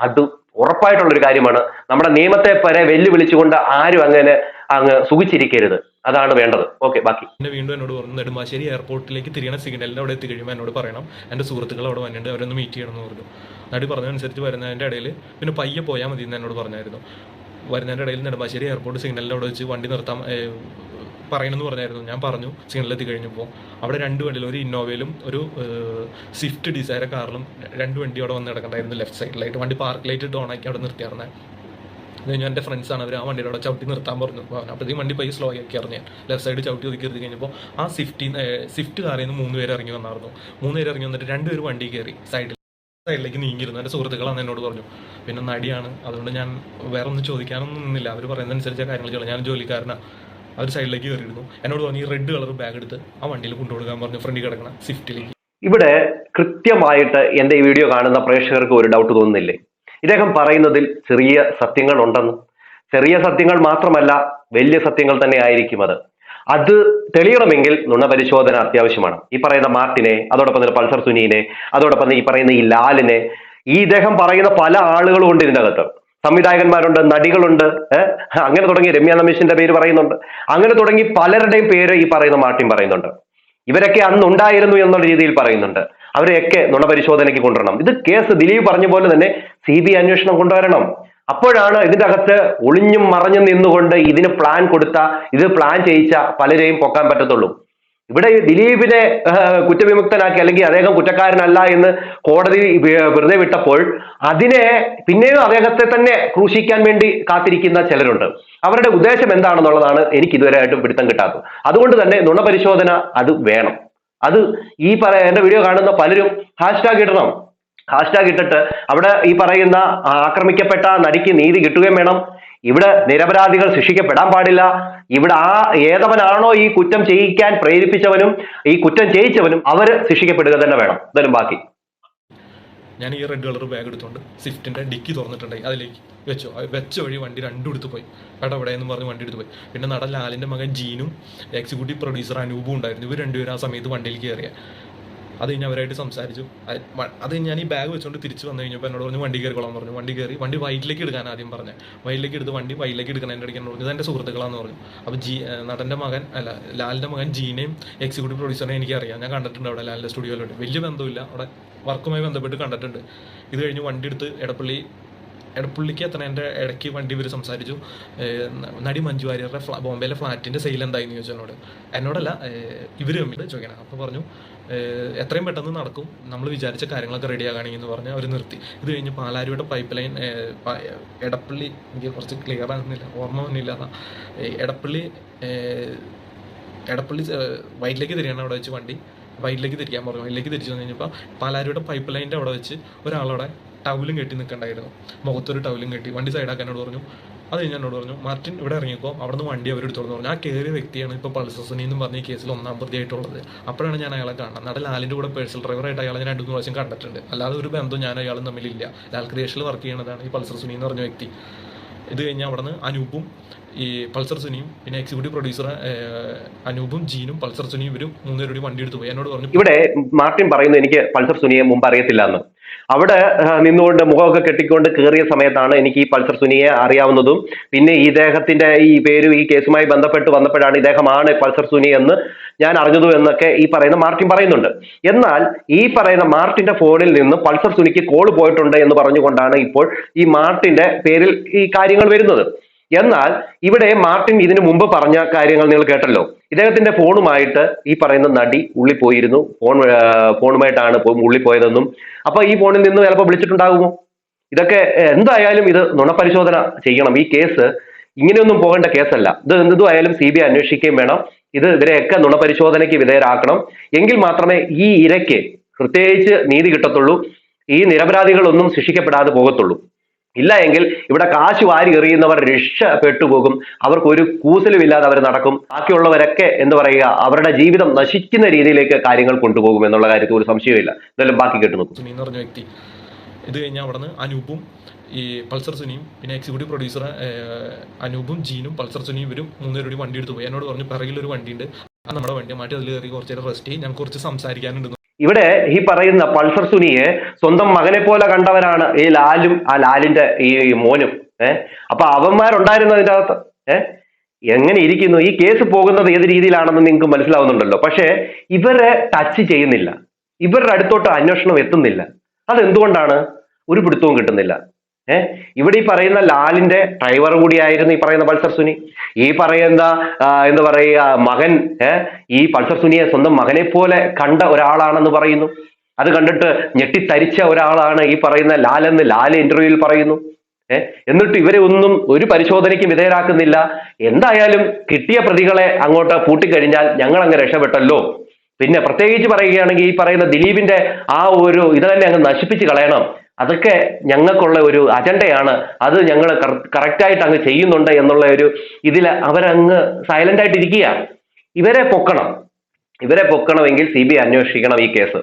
അത് ഉറപ്പായിട്ടുള്ള ഒരു കാര്യമാണ്. നമ്മുടെ നിയമത്തെ വരെ വെല്ലുവിളിച്ചുകൊണ്ട് ആരും അങ്ങനെ അങ്ങ് സുഖിച്ചിരിക്കരുത്. അതാണ് വേണ്ടത്. ഓക്കെ ബാക്കി. പിന്നെ വീണ്ടും എന്നോട് പറഞ്ഞു നെടുമ്പാശ്ശേരി എയർപോർട്ടിലേക്ക് തിരിയണ സിഗ്നലിന്റെ അവിടെ എത്തി കഴിയുമ്പോൾ എന്നോട് പറയണം. എന്റെ സുഹൃത്തുക്കൾ അവിടെ വന്നിട്ട് അവരൊന്ന് മീറ്റ് ചെയ്യണമെന്ന് പറഞ്ഞു. നടി പറഞ്ഞതനുസരിച്ച് വരുന്നതിന്റെ ഇടയിൽ പിന്നെ പയ്യെ പോയാൽ മതി എന്ന് എന്നോട് പറഞ്ഞായിരുന്നു. വരുന്നതിന്റെ ഇടയിൽ നെടുമ്പാശ്ശേരി എയർപോർട്ട് സിഗ്നലിന്റെ അവിടെ വെച്ച് വണ്ടി നിർത്താൻ പറയണമെന്ന് പറഞ്ഞായിരുന്നു. ഞാൻ പറഞ്ഞു സിഗ്നലിൽ എത്തി കഴിഞ്ഞപ്പോൾ അവിടെ രണ്ട് വണ്ടിയിൽ ഒരു ഇന്നോവയിലും ഒരു സ്വിഫ്റ്റ് ഡിസൈർ കാറിലും രണ്ട് വണ്ടി അവിടെ വന്ന് കിടക്കണ്ടായിരുന്നു ലെഫ്റ്റ് സൈഡിലായിട്ട് വണ്ടി പാർക്ക് ലൈറ്റ് ഇട്ട് ഓണാക്കി അവിടെ നിർത്തിയായിരുന്നേ. കഴിഞ്ഞാൽ കഴിഞ്ഞ് എന്റെ ഫ്രണ്ട്സാണ് അവർ ആ വണ്ടിയുടെ അവിടെ ചവിട്ടി നിർത്താൻ പറഞ്ഞു. അപ്പോഴത്തേക്കും വണ്ടി പൈസ സ്ലോ ആക്കി അറിഞ്ഞു ലെഫ്റ്റ് സൈഡ് ചവിട്ടി ഒതുക്കി എത്തി കഴിഞ്ഞപ്പോൾ ആ സ്വിഫ്റ്റ് സ്വിഫ്റ്റ് കാറിൽ നിന്ന് മൂന്ന് പേര് ഇറങ്ങി വന്നായിരുന്നു. മൂന്ന് പേര് ഇറങ്ങി വന്നിട്ട് രണ്ട് പേര് വണ്ടി കയറി സൈഡിൽ. സൈഡിലേക്ക് നീങ്ങിയിരുന്നു. എന്റെ സുഹൃത്തുക്കളാണ് എന്നോട് പറഞ്ഞു പിന്നെ നടിയാണ്. അതുകൊണ്ട് ഞാൻ വേറെ ഒന്നും ചോദിക്കാനൊന്നും നിന്നില്ല. അവർ പറയുന്നതനുസരിച്ച് കാര്യങ്ങൾ ചെയ്യണം ഞാൻ ജോലിക്കാരനാണ് അവർ സൈഡിലേക്ക് കയറിയിരുന്നു. എന്നോട് പറഞ്ഞു ഈ റെഡ് കളർ ബാഗ് എടുത്ത് ആ വണ്ടിയിൽ കൊണ്ടുകൊടുക്കാൻ പറഞ്ഞു. ഫ്രണ്ടിൽ കിടക്കണം സ്വിഫ്റ്റിലേക്ക്. ഇവിടെ കൃത്യമായിട്ട് എന്റെ ഈ വീഡിയോ കാണുന്ന പ്രേക്ഷകർക്ക് ഒരു ഡൗട്ട് തോന്നുന്നില്ലേ? ഇദ്ദേഹം പറയുന്നതിൽ ചെറിയ സത്യങ്ങൾ ഉണ്ടെന്ന് ചെറിയ സത്യങ്ങൾ മാത്രമല്ല വലിയ സത്യങ്ങൾ തന്നെ ആയിരിക്കും അത്. അത് തെളിയണമെങ്കിൽ നുണ പരിശോധന അത്യാവശ്യമാണ്. ഈ പറയുന്ന മാർട്ടിനെ അതോടൊപ്പം തന്നെ പൾസർ സുനീനെ അതോടൊപ്പം ഈ പറയുന്ന ഈ ലാലിനെ ഈ ഇദ്ദേഹം പറയുന്ന പല ആളുകളും ഉണ്ട് ഇതിന്റെ അകത്ത്. സംവിധായകന്മാരുണ്ട് നടികളുണ്ട് അങ്ങനെ തുടങ്ങി രമ്യ നമീഷിന്റെ പേര് പറയുന്നുണ്ട്. അങ്ങനെ തുടങ്ങി പലരുടെയും പേര് ഈ പറയുന്ന മാർട്ടിൻ പറയുന്നുണ്ട്. ഇവരൊക്കെ അന്ന് ഉണ്ടായിരുന്നു എന്നുള്ള രീതിയിൽ പറയുന്നുണ്ട്. അവരെയൊക്കെ നുണപരിശോധനയ്ക്ക് കൊണ്ടുവരണം. ഇത് കേസ് ദിലീപ് പറഞ്ഞ പോലെ തന്നെ സി ബി അന്വേഷണം കൊണ്ടുവരണം. അപ്പോഴാണ് ഇതിന്റെ അകത്ത് ഒളിഞ്ഞും മറഞ്ഞും നിന്നുകൊണ്ട് ഇതിന് പ്ലാൻ കൊടുത്ത ഇത് പ്ലാൻ ചെയ്യിച്ച പലരെയും പൊക്കാൻ പറ്റത്തുള്ളൂ. ഇവിടെ ദിലീപിനെ കുറ്റവിമുക്തനാക്കി അല്ലെങ്കിൽ അദ്ദേഹം കുറ്റക്കാരനല്ല എന്ന് കോടതി വെറുതെ വിട്ടപ്പോൾ അതിനെ പിന്നെയും അദ്ദേഹത്തെ തന്നെ ക്രൂശിക്കാൻ വേണ്ടി കാത്തിരിക്കുന്ന ചിലരുണ്ട്. അവരുടെ ഉദ്ദേശം എന്താണെന്നുള്ളതാണ് എനിക്ക് ഇതുവരെയായിട്ടും പിടുത്തം കിട്ടാത്തത്. അതുകൊണ്ട് തന്നെ നുണപരിശോധന അത് വേണം. അത് ഈ പറയ എന്റെ വീഡിയോ കാണുന്ന പലരും ഹാഷ്ടാഗ് ഇടണം. ഹാഷ്ടാഗ് ഇട്ടിട്ട് അവിടെ ഈ പറയുന്ന ആക്രമിക്കപ്പെട്ട നടിക്ക് നീതി കിട്ടുകയും വേണം. ഇവിടെ നിരപരാധികൾ ശിക്ഷിക്കപ്പെടാൻ പാടില്ല. ഇവിടെ ആ ഏതവനാണോ ഈ കുറ്റം ചെയ്യിക്കാൻ പ്രേരിപ്പിച്ചവനും ഈ കുറ്റം ചെയ്യിച്ചവനും അവർ ശിക്ഷിക്കപ്പെടുക തന്നെ വേണം. എന്തായാലും ബാക്കി. ഞാൻ ഈ റെഡ് കളർ ബാഗ് എടുത്തുകൊണ്ട് സ്വിഫ്റ്റിന്റെ ഡിക്കി തുറന്നിട്ടുണ്ടെങ്കിൽ അതിലേക്ക് വെച്ചോ. വെച്ച വഴി വണ്ടി രണ്ടും എടുത്ത് പോയി. എടാ എവിടെ എന്ന് പറഞ്ഞ് വണ്ടി എടുത്ത് പോയി. പിന്നെ നടൻ ലാലിന്റെ മകൻ ജീനും എക്സിക്യൂട്ടീവ് പ്രൊഡ്യൂസർ അനൂപും ഉണ്ടായിരുന്നു. ഇവർ രണ്ടുപേരും ആ സമയത്ത് വണ്ടിയിൽ കയറിയ അത് കഴിഞ്ഞ് അവരായിട്ട് സംസാരിച്ചു. അത് ഞാൻ ഈ ബാഗ് വെച്ചുകൊണ്ട് തിരിച്ച് വന്നു കഴിഞ്ഞപ്പോൾ എന്നോട് പറഞ്ഞു വണ്ടി കയറിക്കോളാൻ പറഞ്ഞു. വണ്ടി കയറി വണ്ടി വൈറ്റിലേക്ക് എടുക്കാൻ ആദ്യം പറഞ്ഞു. വൈറ്റിലേക്ക് എടുത്ത് വണ്ടി വൈറ്റിലേക്ക് എടുക്കണം എന്റെ ഇടയ്ക്ക് പറഞ്ഞു. ഇത് എന്റെ സുഹൃത്തുക്കളാന്ന് പറഞ്ഞു. അപ്പോൾ ജി നടന്റെ മകൻ അല്ല ലാലിന്റെ മകൻ ജീനയും എക്സിക്യൂട്ടീവ് പ്രൊഡ്യൂസറിനെ എനിക്കറിയാം. ഞാൻ കണ്ടിട്ടുണ്ട് അവിടെ ലാലിന്റെ സ്റ്റുഡിയോയിലോട്ട് വലിയ ബന്ധമില്ല അവിടെ വർക്കുമായി ബന്ധപ്പെട്ട് കണ്ടിട്ടുണ്ട്. ഇത് കഴിഞ്ഞ് വണ്ടി എടുത്ത് എടപ്പള്ളി എത്ര എത്തണേന്റെ ഇടയ്ക്ക് വണ്ടി ഇവർ സംസാരിച്ചു. നടി മഞ്ജു വാര്യരുടെ ഫ്ലാ ബോംബെയിലെ ഫ്ലാറ്റിന്റെ സെയിൽ എന്തായിന്ന് ചോദിച്ചു എന്നോട്. എന്നോടല്ല ഇവർ തമ്മിൽ ചോദിക്കണം. അപ്പോൾ പറഞ്ഞു എത്രയും പെട്ടെന്ന് നടക്കും. നമ്മൾ വിചാരിച്ച കാര്യങ്ങളൊക്കെ റെഡി ആകുകയാണെങ്കിൽ എന്ന് പറഞ്ഞാൽ അവർ നിർത്തി. ഇത് കഴിഞ്ഞ് പാലാരിയുടെ പൈപ്പ് ലൈൻ എടപ്പള്ളി എനിക്ക് കുറച്ച് ക്ലിയർ ആകുന്നില്ല ഓർമ്മ വന്നില്ല അതാ എടപ്പള്ളി എടപ്പള്ളി വയറ്റിലേക്ക് തിരിയാണ് അവിടെ വെച്ച് വണ്ടി. വൈറ്റിലേക്ക് തിരിക്കാൻ പറഞ്ഞു. വൈറ്റിലേക്ക് തിരിച്ചു വന്നു കഴിഞ്ഞപ്പോൾ പാലാരിയുടെ പൈപ്പ് ലൈനിന്റെ അവിടെ വെച്ച് ഒരാളവിടെ ടവലും കെട്ടി നിൽക്കണ്ടായിരുന്നു മുഖത്തൊരു ടവലും കെട്ടി. വണ്ടി സൈഡാക്കാനോട് പറഞ്ഞു അത് എന്നോട് പറഞ്ഞു മാർട്ടിൻ ഇവിടെ ഇറങ്ങിക്കോ. അവിടുന്ന് വണ്ടി അവരെടുത്തോളൂ പറഞ്ഞു ആ കയറിയ വ്യക്തിയാണ് ഇപ്പോൾ പൾസസിനി എന്നും പറഞ്ഞ കേസിൽ ഒന്നാം പ്രതിയായിട്ടുള്ളത്. അപ്പോഴാണ് ഞാൻ അയാളെ കാണുന്നത്. നട ലാലിന്റെ കൂടെ പേഴ്സണൽ ഡ്രൈവറായിട്ട് അയാളെ ഞാൻ രണ്ടു മൂന്ന് പ്രാവശ്യം കണ്ടിട്ടുണ്ട്. അല്ലാതെ ഒരു ബന്ധം ഞാൻ അയാളും തമ്മിലില്ല. ലാൽ ക്രിയേഷനിൽ വർക്ക് ചെയ്യുന്നതാണ് ഈ പൾസർ സുനി എന്ന് പറഞ്ഞ വ്യക്തി. ഇത് കഴിഞ്ഞ് അവിടുന്ന് അനൂപും ഈ പൾസർ സുനിയും പിന്നെ എക്സിക്യൂട്ടീവ് പ്രൊഡ്യൂസർ അനൂപും ജീനും പൾസർ സുനിയും ഇവരും മൂന്നുപേരും വണ്ടി എടുത്തു പോയി. എന്നോട് പറഞ്ഞു ഇവിടെ മാർട്ടിൻ പറയുന്നത് എനിക്ക് പൾസർ സുനിയെ മുമ്പ് അറിയത്തില്ല എന്ന്. അവിടെ നിന്നുകൊണ്ട് മുഖമൊക്കെ കെട്ടിക്കൊണ്ട് കയറിയ സമയത്താണ് എനിക്ക് ഈ പൾസർ സുനിയെ അറിയാവുന്നതും. പിന്നെ ഈ ഇദ്ദേഹത്തിന്റെ ഈ പേരും ഈ കേസുമായി ബന്ധപ്പെട്ട് വന്നപ്പോഴാണ് ഇദ്ദേഹമാണ് പൾസർ സുനി എന്ന് ഞാൻ അറിഞ്ഞതും എന്നൊക്കെ ഈ പറയുന്ന മാർട്ടിൻ പറയുന്നുണ്ട്. എന്നാൽ ഈ പറയുന്ന മാർട്ടിന്റെ ഫോണിൽ നിന്ന് പൾസർ സുനിക്ക് കോൾ പോയിട്ടുണ്ട് എന്ന് പറഞ്ഞുകൊണ്ടാണ് ഇപ്പോൾ ഈ മാർട്ടിന്റെ പേരിൽ ഈ കാര്യങ്ങൾ വരുന്നത്. എന്നാൽ ഇവിടെ മാർട്ടിൻ ഇതിനു മുമ്പ് പറഞ്ഞ കാര്യങ്ങൾ നിങ്ങൾ കേട്ടല്ലോ. ഇദ്ദേഹത്തിന്റെ ഫോണുമായിട്ട് ഈ പറയുന്ന നടി ഉള്ളി പോയിരുന്നു ഫോൺ ഫോണുമായിട്ടാണ് പോ- ഉള്ളി പോയതെന്നും അപ്പൊ ഈ ഫോണിൽ നിന്ന് ചിലപ്പോൾ വിളിച്ചിട്ടുണ്ടാകുമോ? ഇതൊക്കെ എന്തായാലും ഇത് നുണപരിശോധന ചെയ്യണം. ഈ കേസ് ഇങ്ങനെയൊന്നും പോകേണ്ട കേസല്ല. ഇത് എന്തുമായാലും സി ബി ഐ അന്വേഷിക്കുകയും വേണം. ഇത് ഇവരെയൊക്കെ നുണപരിശോധനയ്ക്ക് വിധേയരാക്കണം. എങ്കിൽ മാത്രമേ ഈ ഇരയ്ക്ക് പ്രത്യേകിച്ച് നീതി കിട്ടത്തുള്ളൂ. ഈ നിരപരാധികളൊന്നും ശിക്ഷിക്കപ്പെടാതെ പോകത്തുള്ളൂ. ഇല്ല എങ്കിൽ ഇവിടെ കാശ് വാരി എറിയുന്നവർ രക്ഷ പെട്ടുപോകും അവർക്ക് ഒരു കൂസലുമില്ലാതെ അവർ നടക്കും. ബാക്കിയുള്ളവരൊക്കെ എന്ന് പറയുക അവരുടെ ജീവിതം നശിക്കുന്ന രീതിയിലേക്ക് കാര്യങ്ങൾ കൊണ്ടുപോകും എന്നുള്ള കാര്യത്തിൽ ഒരു സംശയമില്ല എന്തായാലും ബാക്കി കേട്ടു നോക്കും. എന്ന് പറഞ്ഞ വ്യക്തി. ഇത് കഴിഞ്ഞാൽ അവിടെ നിന്ന് അനൂപും ഈ പൾസർ സുനിയും പിന്നെ എക്സിക്യൂട്ടീവ് പ്രൊഡ്യൂസർ അനൂപും ജീനും പൾസർ സുനിയും ഇവരും മൂന്നുപേരും വണ്ടി എടുത്തു പോയി. എന്നോട് പറഞ്ഞു പിറകിലൊരു വണ്ടിയുണ്ട്. നമ്മുടെ വണ്ടി. മാറ്റി അതിൽ കയറി കുറച്ച് നേരം റെസ്റ്റ് ചെയ്യും. ഞങ്ങൾക്ക് കുറച്ച് സംസാരിക്കാനുണ്ട്. ഇവിടെ ഈ പറയുന്ന പൾസർ സുനിയെ സ്വന്തം മകനെ പോലെ കണ്ടവരാണ് ഈ ലാലും ആ ലാലിന്റെ ഈ മോനും. ഏഹ് അപ്പൊ അവന്മാരുണ്ടായിരുന്നു അതിന്റെ അകത്ത് ഏഹ് എങ്ങനെ ഇരിക്കുന്നു? ഈ കേസ് പോകുന്നത് ഏത് രീതിയിലാണെന്ന് നിങ്ങൾക്ക് മനസ്സിലാവുന്നുണ്ടല്ലോ. പക്ഷേ ഇവരെ ടച്ച് ചെയ്യുന്നില്ല. ഇവരുടെ അടുത്തോട്ട് അന്വേഷണം എത്തുന്നില്ല. അതെന്തുകൊണ്ടാണ്? ഒരു പിടുത്തവും കിട്ടുന്നില്ല. ഏഹ് ഇവിടെ ഈ പറയുന്ന ലാലിന്റെ ഡ്രൈവർ കൂടിയായിരുന്നു ഈ പറയുന്ന പൾസർ സുനി. ഈ പറയുന്ന എന്താ പറയുക മകൻ ഈ പൾസർ സുനിയെ സ്വന്തം മകനെ പോലെ കണ്ട ഒരാളാണെന്ന് പറയുന്നു. അത് കണ്ടിട്ട് ഞെട്ടിത്തരിച്ച ഒരാളാണ് ഈ പറയുന്ന ലാൽ എന്ന് ലാൽ ഇന്റർവ്യൂവിൽ പറയുന്നു. ഏഹ് എന്നിട്ട് ഇവരെ ഒന്നും ഒരു പരിശോധനയ്ക്കും വിധേയരാക്കുന്നില്ല. എന്തായാലും കിട്ടിയ പ്രതികളെ അങ്ങോട്ട് പൂട്ടിക്കഴിഞ്ഞാൽ ഞങ്ങൾ അങ്ങ് രക്ഷപ്പെട്ടല്ലോ. പിന്നെ പ്രത്യേകിച്ച് പറയുകയാണെങ്കിൽ ഈ പറയുന്ന ദിലീപിന്റെ ആ ഒരു ഇത് തന്നെ അങ്ങ് നശിപ്പിച്ച് കളയണം. അതൊക്കെ ഞങ്ങൾക്കുള്ള ഒരു അജണ്ടയാണ്. അത് ഞങ്ങൾ കറക്റ്റായിട്ട് അങ്ങ് ചെയ്യുന്നുണ്ട് എന്നുള്ള ഒരു ഇതിൽ അവരങ്ങ് സൈലന്റ് ആയിട്ട് ഇരിക്കുക ഇവരെ പൊക്കണം. ഇവരെ പൊക്കണമെങ്കിൽ സി ബി ഐ അന്വേഷിക്കണം ഈ കേസ്.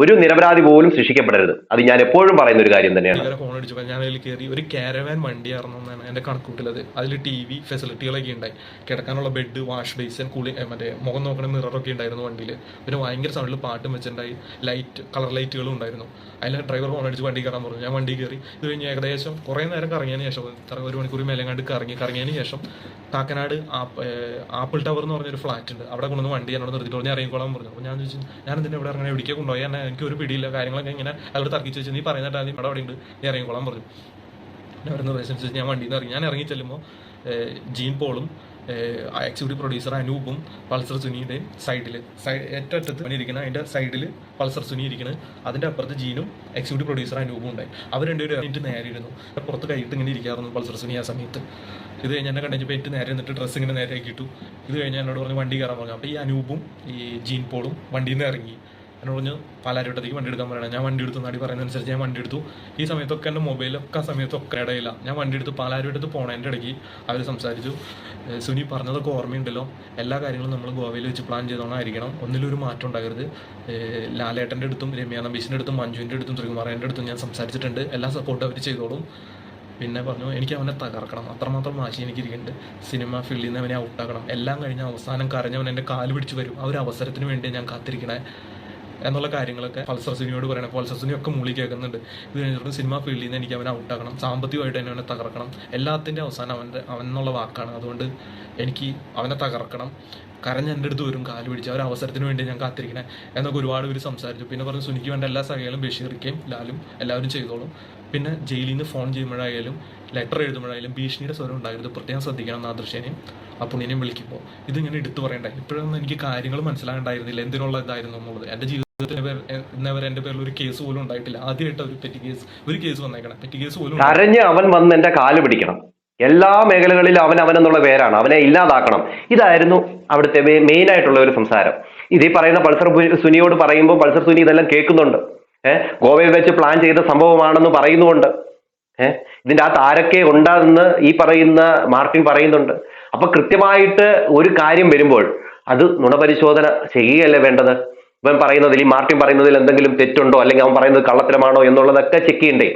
ഒരു നിരപരാധി പോലും ശിക്ഷിക്കപ്പെടരുത് അത് ഞാൻ എപ്പോഴും പറയുന്ന ഒരു കാര്യം തന്നെയാണ്. ഫോൺ ഞാൻ അതിൽ കയറി ഒരു കാരവാൻ വണ്ടിയായിരുന്നു എന്നാണ് എന്റെ കണക്കൂട്ടിലത്. അതിൽ ടി വി ഫെസിലിറ്റികളൊക്കെ ഉണ്ടായി. കിടക്കാനുള്ള ബെഡ് വാഷ് ബേസിൻ കൂളി മറ്റേ മുഖം നോക്കണ മിററൊക്കെ ഉണ്ടായിരുന്നു വണ്ടിയിൽ പിന്നെ ഭയങ്കര സൗണ്ടിൽ പാട്ടും വെച്ചിട്ടുണ്ടായി. ലൈറ്റ് കളർ ലൈറ്റുകളും ഉണ്ടായിരുന്നു. അതിൽ ഡ്രൈവർ ഫോൺ അടിച്ച് വണ്ടി കയറാൻ പറഞ്ഞു. ഞാൻ വണ്ടി കയറി. ഇത് കഴിഞ്ഞ് ഏകദേശം കുറേ നേരം കറങ്ങിയതിന് ശേഷം ഒരു മണിക്കൂർ മേലങ്ങാണ്ട് കറങ്ങി. കറങ്ങിയതിന് ശേഷം കാക്കനാട് ആപ്പ് ആപ്പിൾ ടവർ എന്ന് പറഞ്ഞൊരു ഫ്ലാറ്റ് ഉണ്ട്. അവിടെ കൊണ്ടുവന്ന് വണ്ടി എന്നോട് നിർത്തിയിട്ട് ഞാൻ ഇറങ്ങിക്കോളാൻ പറഞ്ഞു. അപ്പോൾ ഞാൻ ചോദിച്ചു ഞാൻ എന്തിനാ ഇവിടെ ഇറങ്ങാൻ ഇടിക്കേ കൊണ്ടുപോയി? എന്നെ എനിക്ക് ഒരു പിടിയില്ല. കാര്യങ്ങളൊക്കെ ഇങ്ങനെ അവരോട് തർക്കിച്ച് വെച്ച് നീ പറയുന്നിട്ട് നീ അവിടെ അവിടെ ഉണ്ട് നീ ഇറങ്ങിക്കോളാൻ പറഞ്ഞു. ഞാൻ വരുന്ന വെച്ചാൽ ഞാൻ വണ്ടിയിൽ നിന്ന് ഇറങ്ങി. ഞാൻ ഇറങ്ങി ചെല്ലുമ്പോൾ ജീൻ പോളും എക്സിക്യൂട്ടീവ് പ്രൊഡ്യൂസർ അനൂപും പൾസർ സുനിയുടെയും സൈഡിൽ സൈഡ് ഏറ്റവും അറ്റത്ത് ഇരിക്കുന്ന അതിന്റെ സൈഡിൽ പൾസർ സുനി ഇരിക്കുന്നത് അതിന്റെ അപ്പുറത്ത് ജീനും എക്സിക്യൂട്ടീവ് പ്രൊഡ്യൂസർ അനൂപും ഉണ്ടായി. അവർ രണ്ടുപേരും എനിക്ക് നേരെ ഇരുന്നു. പുറത്ത് കൈയിട്ട് ഇങ്ങനെ ഇരിക്കാറുന്നു പൾസർ സുനി ആ സമയത്ത്. ഇത് കഴിഞ്ഞ് എന്നെ കണ്ടപ്പോൾ ഏറ്റവും നേരെ നിന്നിട്ട് ഡ്രസ്സ് ഇങ്ങനെ നേരെ ആക്കിയിട്ടു. ഇത് കഴിഞ്ഞ് എന്നോട് പറഞ്ഞ് വണ്ടി കയറാൻ പറഞ്ഞു. അപ്പോൾ ഈ അനൂപും ഈ ജീൻ പോളും വണ്ടിയിൽ നിന്ന് ഇറങ്ങി. എന്നോട് പറഞ്ഞു പാലാരിവട്ടത്തേക്ക് വണ്ടി എടുക്കാൻ പറയണം. ഞാൻ വണ്ടി എടുത്തു. നടി പറയുന്നതനുസരിച്ച് ഞാൻ വണ്ടി എടുത്തു. ഈ സമയത്തൊക്കെ എന്റെ മൊബൈലൊക്കെ ആ സമയത്തൊക്കെ ഇടയില്ല. ഞാൻ വണ്ടി എടുത്ത് പാലാരിവട്ടത്ത് പോണതിന്റെ ഇടയ്ക്ക് അവർ സംസാരിച്ചു. സുനി പറഞ്ഞതൊക്കെ ഓർമ്മയുണ്ടല്ലോ. എല്ലാ കാര്യങ്ങളും നമ്മൾ ഗോവയിൽ വെച്ച് പ്ലാൻ ചെയ്തോണായിരിക്കണം. ഒന്നിലൊരു മാറ്റം ഉണ്ടാകരുത്. ലാലേട്ടന്റെ അടുത്തും രമ്യ നമ്പീഷിന്റെ അടുത്തും മഞ്ജുവിന്റെ അടുത്തും ശ്രീകുമാരന്റെ അടുത്തും ഞാൻ സംസാരിച്ചിട്ടുണ്ട്. എല്ലാ സപ്പോർട്ടും അവർ ചെയ്തോളും. പിന്നെ പറഞ്ഞു എനിക്ക് അവനെ തകർക്കണം. അത്രമാത്രം വാശി എനിക്കിരിക്കുന്നുണ്ട്. സിനിമ ഫീൽഡിൽ നിന്ന് അവനെ ഔട്ടാക്കണം എല്ലാം കഴിഞ്ഞ അവസാനം കരഞ്ഞവൻ എന്റെ കാൽ പിടിച്ച് വരും. ആ ഒരു അവസരത്തിന് വേണ്ടി ഞാൻ കാത്തിരിക്കണേ. എന്നുള്ള കാര്യങ്ങളൊക്കെ പൾസർ സുനിയോട് പറയണം. പൾസർ ഒക്കെ മൂളി കേൾക്കുന്നുണ്ട്. ഇത് കഴിഞ്ഞിട്ട് സിനിമ ഫീൽഡിൽ നിന്ന് എനിക്ക് അവനെ ഔട്ടാക്കണം. സാമ്പത്തികമായിട്ട് തന്നെ അവനെ തകർക്കണം. എല്ലാത്തിന്റെ അവസാനം അവന്റെ അവൻ എന്നുള്ള വാക്കാണ്. അതുകൊണ്ട് എനിക്ക് അവനെ തകർക്കണം. കരഞ്ഞ് എന്റെ അടുത്ത് വരും കാൽ പിടിച്ച്. ആ ഒരു അവസരത്തിന് വേണ്ടി ഞാൻ കാത്തിരിക്കണേ എന്നൊക്കെ ഒരുപാട് പേര് സംസാരിച്ചു. പിന്നെ പറഞ്ഞു സുനിക്ക് വേണ്ട എല്ലാ സഹകളും ബഷീറിക്കയും ലാലും എല്ലാവരും ചെയ്തോളും. പിന്നെ ജയിലിൽ നിന്ന് ഫോൺ ചെയ്യുമ്പോഴായാലും ലെറ്റർ എഴുതുമ്പോഴായാലും ഭീഷണിയുടെ സ്വരം ഉണ്ടായിരുന്നു പ്രത്യേകം ശ്രദ്ധിക്കണം നാദൃശ്യനെയും ആ പുണ്യനെയും വിളിക്കുമ്പോൾ. ഇതിങ്ങനെ എടുത്തു പറയണ്ടായി ഇപ്പോഴൊന്നും എനിക്ക് കാര്യങ്ങൾ മനസ്സിലാകണ്ടായിരുന്നില്ല. എന്തിനുള്ള ഇതായിരുന്നു എന്നുള്ളത്. എന്റെ പേര് പേരിൽ ഒരു കേസ് പോലും ഉണ്ടായിട്ടില്ല. ഒരു പെറ്റി കേസ് ഒരു കേസ് പെറ്റി കേസ് പോലും. കരഞ്ഞ് അവൻ വന്ന് എന്റെ കാൽ പിടിക്കണം. എല്ലാ മേഖലകളിലും അവൻ എന്നുള്ള പേരാണ്. അവനെ ഇല്ലാതാക്കണം. ഇതായിരുന്നു അവിടുത്തെ മെയിൻ ആയിട്ടുള്ള ഒരു സംസാരം. ഇതീ പറയുന്ന പൾസർ സുനിയോട് പറയുമ്പോൾ പൾസർ സുനി ഇതെല്ലാം കേൾക്കുന്നുണ്ട്. ഏഹ് ഗോവയിൽ വെച്ച് പ്ലാൻ ചെയ്ത സംഭവമാണെന്ന് പറയുന്നുണ്ട് ഏഹ് ഇതിന്റെ അകത്ത് ആരൊക്കെ ഉണ്ടെന്ന് ഈ പറയുന്ന മാർട്ടിൻ പറയുന്നുണ്ട്. അപ്പൊ കൃത്യമായിട്ട് ഒരു കാര്യം വരുമ്പോൾ അത് നുണപരിശോധന ചെയ്യുകയല്ലേ വേണ്ടത്? ഇവൻ പറയുന്നതിൽ ഈ മാർട്ടിൻ പറയുന്നതിൽ എന്തെങ്കിലും തെറ്റുണ്ടോ? അല്ലെങ്കിൽ അവൻ പറയുന്നത് കള്ളത്തരമാണോ എന്നുള്ളതൊക്കെ ചെക്ക് ചെയ്യണ്ടേ.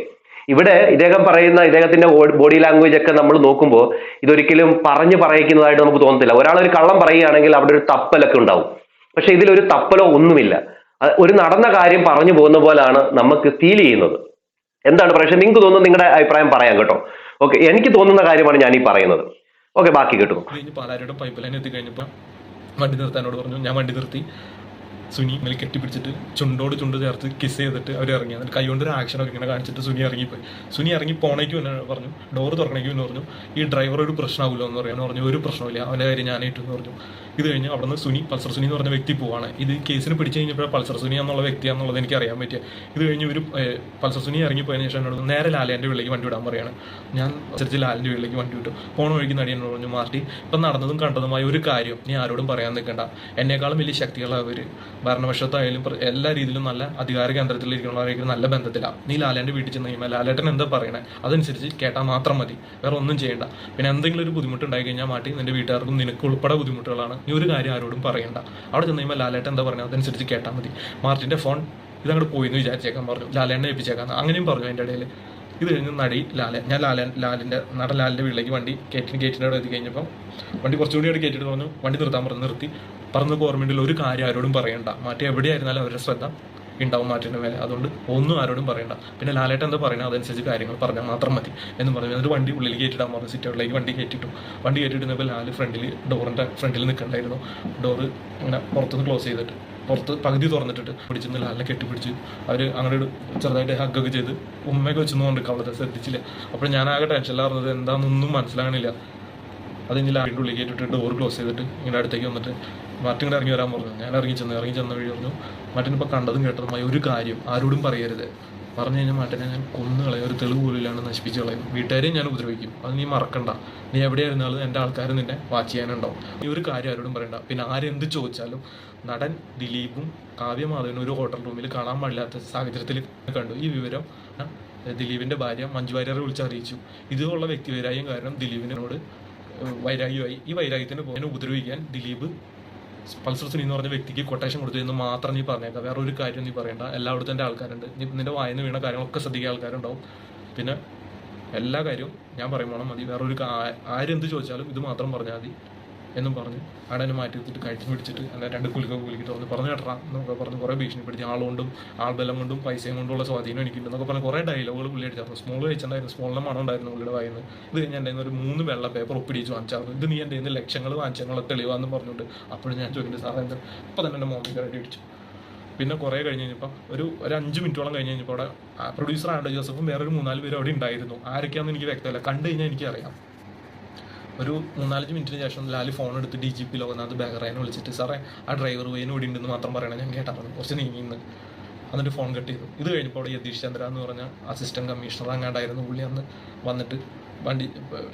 ഇവിടെ ഇദ്ദേഹം പറയുന്ന ഇദ്ദേഹത്തിന്റെ ബോഡി ലാംഗ്വേജ് ഒക്കെ നമ്മൾ നോക്കുമ്പോൾ ഇതൊരിക്കലും പറഞ്ഞു പറയിക്കുന്നതായിട്ട് നമുക്ക് തോന്നത്തില്ല. ഒരാൾ ഒരു കള്ളം പറയുകയാണെങ്കിൽ അവിടെ ഒരു തപ്പലൊക്കെ ഉണ്ടാവും. പക്ഷെ ഇതിലൊരു തപ്പലോ ഒന്നുമില്ല. ഒരു നടന്ന കാര്യം പറഞ്ഞു പോകുന്ന പോലാണ് നമുക്ക് ഫീൽ ചെയ്യുന്നത്. എന്താണ് പക്ഷെ നിങ്ങൾക്ക് തോന്നുന്നത് നിങ്ങളുടെ അഭിപ്രായം പറയാം കേട്ടോ. ഓക്കെ എനിക്ക് തോന്നുന്ന കാര്യമാണ് ഞാൻ ഈ പറയുന്നത്. ഓക്കെ ബാക്കി കേട്ടു. പാലാരിയുടെ പൈപ്പ് ലൈൻ എത്തി കഴിഞ്ഞപ്പോൾ വണ്ടി നിർത്താനോട് പറഞ്ഞു ഞാൻ വണ്ടി നിർത്തി. സുനി ഇങ്ങനെ കെട്ടിപ്പിടിച്ചിട്ട് ചുണ്ടോട് ചുണ്ട് ചേർത്ത് കിസ് ചെയ്തിട്ട് അവർ ഇറങ്ങി. എന്നിട്ട് കൈ കൊണ്ടൊരു ആക്ഷൻ ഒക്കെ ഇങ്ങനെ കാണിച്ചിട്ട് സുനി ഇറങ്ങിപ്പോയി. സുനി ഇറങ്ങി പോണേക്കും എന്നാണ് പറഞ്ഞു ഡോർ തുറക്കണേക്കും എന്ന് പറഞ്ഞു ഈ ഡ്രൈവർ ഒരു പ്രശ്നമാവില്ല എന്ന് പറയാൻ പറഞ്ഞു. ഒരു പ്രശ്നമില്ല അവന്റെ കാര്യം ഞാനായിട്ടെന്ന് പറഞ്ഞു. ഇത് കഴിഞ്ഞ് നിന്ന് സുനി പൾസർ സുനി എന്ന് പറഞ്ഞ വ്യക്തി പോവാണ്. ഇത് കേസിന് പിടിച്ചു കഴിഞ്ഞപ്പോൾ പൾസർ സുനി എന്നുള്ള വ്യക്തിയാണെന്നുള്ളത് എനിക്ക് അറിയാൻ പറ്റിയ. ഇത് കഴിഞ്ഞ് ഒരു പൾസർ സുനി ഇറങ്ങിപ്പോയതിന് ശേഷം എന്നോട് നേരെ ലാലേന്റെ വീട്ടിലേക്ക് വണ്ടി വിടാൻ പറയാണ്. ഞാൻ ചെറിയ ലാലിന്റെ വീട്ടിലേക്ക് വണ്ടി വിട്ടു. പോണ വഴിക്ക് നടി എന്നോട് പറഞ്ഞു മാർട്ടി ഇപ്പം നടന്നതും കണ്ടതുമായ ഒരു കാര്യം നീ ആരോടും പറയാൻ നിൽക്കണ്ട. എന്നേക്കാളും വലിയ ശക്തികളാണ് അവർ ഭരണപക്ഷത്തായാലും എല്ലാ രീതിയിലും നല്ല അധികാര കേന്ദ്രത്തിലിരിക്കുന്നവരായിരിക്കും നല്ല ബന്ധത്തിലാണ് നീ ലാലേന്റെ വീട്ടിൽ ചെന്ന് കഴിയുമ്പോൾ ലാലേട്ടൻ എന്താ പറയണേ? അതനുസരിച്ച് കേട്ടാൽ മാത്രം മതി. വേറെ ഒന്നും ചെയ്യണ്ട. പിന്നെ എന്തെങ്കിലും ഒരു ബുദ്ധിമുട്ട് ഉണ്ടായി കഴിഞ്ഞാൽ മാറ്റി നിന്റെ വീട്ടുകാർക്കും നിനക്ക് ഉൾപ്പെടെ ബുദ്ധിമുട്ടുകളാണ്. നീ ഒരു കാര്യം ആരോടും പറയണ്ട. അവിടെ ചെന്ന് കഴിയുമ്പോൾ ലാലേട്ടൻ എന്താ പറഞ്ഞത് അതനുസരിച്ച് കേട്ടാൽ മതി. മാർട്ടിന്റെ ഫോൺ ഇതങ്ങോട്ട് പോയി എന്ന് വിചാരിച്ചേക്കാൻ പറഞ്ഞു. ലാലേണ്ണ ഏൽപ്പിച്ചേക്കാം. അങ്ങനെയും പറഞ്ഞു അതിന്റെ ഇടയിൽ ഇത് കഴിഞ്ഞ് നടി ലാല ഞാൻ ലാലൻ ലാലിന്റെ നട ലാലിന്റെ വീട്ടിലേക്ക് വണ്ടി കയറ്റി ഗേറ്റിന്റെ അവിടെ എത്തി കഴിഞ്ഞപ്പോൾ വണ്ടി കുറച്ചുകൂടി അവിടെ കയറ്റിയിട്ട് പറഞ്ഞു. വണ്ടി നിർത്താൻ പറഞ്ഞു നിർത്തി. പറഞ്ഞ ഗവൺമെന്റിൽ ഒരു കാര്യം ആരോടും പറയണ്ട. മാറ്റി എവിടെയായിരുന്നാലും അവരുടെ ശ്രദ്ധ ഉണ്ടാവും മാറ്റിന്റെ മേലെ. അതുകൊണ്ട് ഒന്നും ആരോടും പറയണ്ട. പിന്നെ ലാലേട്ടൻ എന്താ പറയുന്നത് അതനുസരിച്ച് കാര്യങ്ങൾ പറഞ്ഞാൽ മാത്രം മതി എന്ന് പറഞ്ഞു. എന്നിട്ട് വണ്ടി ഉള്ളിൽ കയറ്റിടാൻ പറഞ്ഞു സിറ്റൗട്ടിലേക്ക് വണ്ടി കയറ്റിട്ടു വണ്ടി കയറ്റിട്ടുന്നപ്പോൾ ലാൽ ഫ്രണ്ടിൽ ഡോറിന്റെ ഫ്രണ്ടിൽ നിൽക്കണ്ടായിരുന്നു. ഡോറ് ഇങ്ങനെ പുറത്തുനിന്ന് ക്ലോസ് ചെയ്തിട്ട് പുറത്ത് പകുതി തുറന്നിട്ടിട്ട് പിടിച്ചിരുന്ന്. ലാലിനെ കെട്ടിപ്പിടിച്ച് അവർ അങ്ങനെ ഒരു ചെറുതായിട്ട് ഹഗ്ഗൊക്കെ ചെയ്ത് ഉമ്മയൊക്കെ വെച്ചെന്ന് കൊണ്ട് കവളത്തെ ശ്രദ്ധിച്ചില്ല അപ്പോൾ ഞാൻ ആകെ ടെൻഷനിലായിരുന്നത് എന്താണെന്നൊന്നും മനസ്സിലാകണില്ല. അത് ഇനി ലാലിന്റെ ഉള്ളിൽ കയറ്റിട്ട് ഡോർ ക്ലോസ് ചെയ്തിട്ട് ഇങ്ങനെ അടുത്തേക്ക് വന്നിട്ട് മാർട്ടിൻ കൂടെ ഇറങ്ങി വരാൻ പറഞ്ഞു. ഞാൻ ഇറങ്ങി ചെന്ന് ഇറങ്ങി ചെന്ന വഴി പറഞ്ഞു. മാർട്ടിൻ ഇപ്പോൾ കണ്ടതും കേട്ടതുമായ ഒരു കാര്യം ആരോടും പറയരുത്. പറഞ്ഞു കഴിഞ്ഞാൽ മാട്ടിനെ ഞാൻ കൊന്നു കളയും. ഒരു തെളിവ് പോലും നശിപ്പിച്ച് കളയും. വീട്ടുകാരെയും ഞാൻ ഉപദ്രവിക്കും. അത് നീ മറക്കണ്ട. നീ എവിടെയായിരുന്നാലും എന്റെ ആൾക്കാർ നിന്നെ വാച്ച് ചെയ്യാനുണ്ടാവും. ഈ ഒരു കാര്യം ആരോടും പറയണ്ട. പിന്നെ ആരെന്ത് ചോദിച്ചാലും നടൻ ദിലീപും കാവ്യമാധവനും ഒരു ഹോട്ടൽ റൂമിൽ കാണാൻ പാടില്ലാത്ത സാഹചര്യത്തിൽ കണ്ടു. ഈ വിവരം ദിലീപിന്റെ ഭാര്യ മഞ്ജു വാര്യരെ വിളിച്ച് അറിയിച്ചു. ഇതുള്ള വ്യക്തി വൈരാഗ്യം കാരണം ദിലീപിനോട് വൈരാഗ്യമായി ഈ വൈരാഗ്യത്തിന് പോകാൻ ഉപദ്രവിക്കാൻ ദിലീപ് പൾസർ സുനി എന്ന് പറഞ്ഞ വ്യക്തിക്ക് കൊട്ടേഷൻ കൊടുത്തു എന്ന് മാത്രം നീ പറഞ്ഞേക്കാം. വേറെ ഒരു കാര്യം നീ പറയണ്ട. എല്ലായിടത്തും എന്റെ ആൾക്കാരുണ്ട്. നീ നിന്റെ വായന വീണ കാര്യങ്ങളൊക്കെ ശ്രദ്ധിക്കുക ആൾക്കാരുണ്ടാവും. പിന്നെ എല്ലാ കാര്യവും ഞാൻ പറയുമ്പോൾ മതി. വേറൊരു ആരെന്ത് ചോദിച്ചാലും ഇത് മാത്രം പറഞ്ഞാൽ മതി. എന്നും പറഞ്ഞ് അടനെ മാറ്റി എടുത്തിട്ട് കഴിച്ചു പിടിച്ചിട്ട് അല്ല രണ്ട് കുലിക്ക കുലിക്കിട്ട് വന്ന് പറഞ്ഞു കേട്ടാ എന്നൊക്കെ പറഞ്ഞ് കുറേ ഭീഷണിപ്പെടുത്തി. ആളുകൊണ്ടും ആൾബലം കൊണ്ടും പൈസയും കൊണ്ടുള്ള സ്വാധീനം എനിക്കുണ്ടെന്നൊക്കെ പറഞ്ഞ് കുറേ ഡയലോഗുകൾ പുള്ളി അടിച്ചായിരുന്നു സ്മോൾ കഴിച്ചിട്ടുണ്ടായിരുന്നു സ്മോളിന്റെ മണം ഉണ്ടായിരുന്നു പുള്ളിയുടെ വായിന്ന് ഇത് കഴിഞ്ഞ് എന്റെ ഒരു മൂന്ന് വെള്ള പേപ്പർ ഒപ്പിടിച്ച് വാങ്ങിച്ചായിരുന്നു ഇത് നീ എന്റെ ലക്ഷങ്ങൾ വാങ്ങിച്ചങ്ങളെ തെളിവാന്ന് പറഞ്ഞുകൊണ്ട് അപ്പോഴും ഞാൻ ചോദിക്കുന്നത് സാറേ എന്താ? ഇപ്പം തന്നെ എന്റെ മോമിക്ക് വേണ്ടി അടിച്ചു. പിന്നെ കുറേ കഴിഞ്ഞ് കഴിഞ്ഞപ്പോൾ ഒരു ഒരു അഞ്ച് മിനിറ്റോളം കഴിഞ്ഞ് കഴിഞ്ഞപ്പോൾ അവിടെ പ്രൊഡ്യൂസർ ആൻഡോ ജോസഫും വേറൊരു മൂന്നാൽ പേരും അവിടെ ഉണ്ടായിരുന്നു. ആരൊക്കെയാണെന്ന് എനിക്ക് വ്യക്തമല്ല. കണ്ടു കഴിഞ്ഞാൽ എനിക്കറിയാം. ഒരു മൂന്നാലഞ്ച് മിനിറ്റിന് ശേഷം ലാലി ഫോൺ എടുത്ത് ഡി ജി പി ലോകനാഥ് ബെഹ്റേനെ വിളിച്ചിട്ട് സാറേ ആ ഡ്രൈവർ വൈന് ഇവിടെ ഉണ്ടെന്ന് മാത്രം പറയണേ ഞാൻ കേട്ടാ പറഞ്ഞു കുറച്ച് നീങ്ങിന്ന് എന്നിട്ട് ഫോൺ കട്ട് ചെയ്തു. ഇത് കഴിഞ്ഞപ്പോൾ അവിടെ യതീഷ് ചന്ദ്ര എന്ന് പറഞ്ഞ അസിസ്റ്റന്റ് കമ്മീഷണർ അങ്ങാണ്ടായിരുന്നു പുള്ളി അന്ന് വന്നിട്ട് വണ്ടി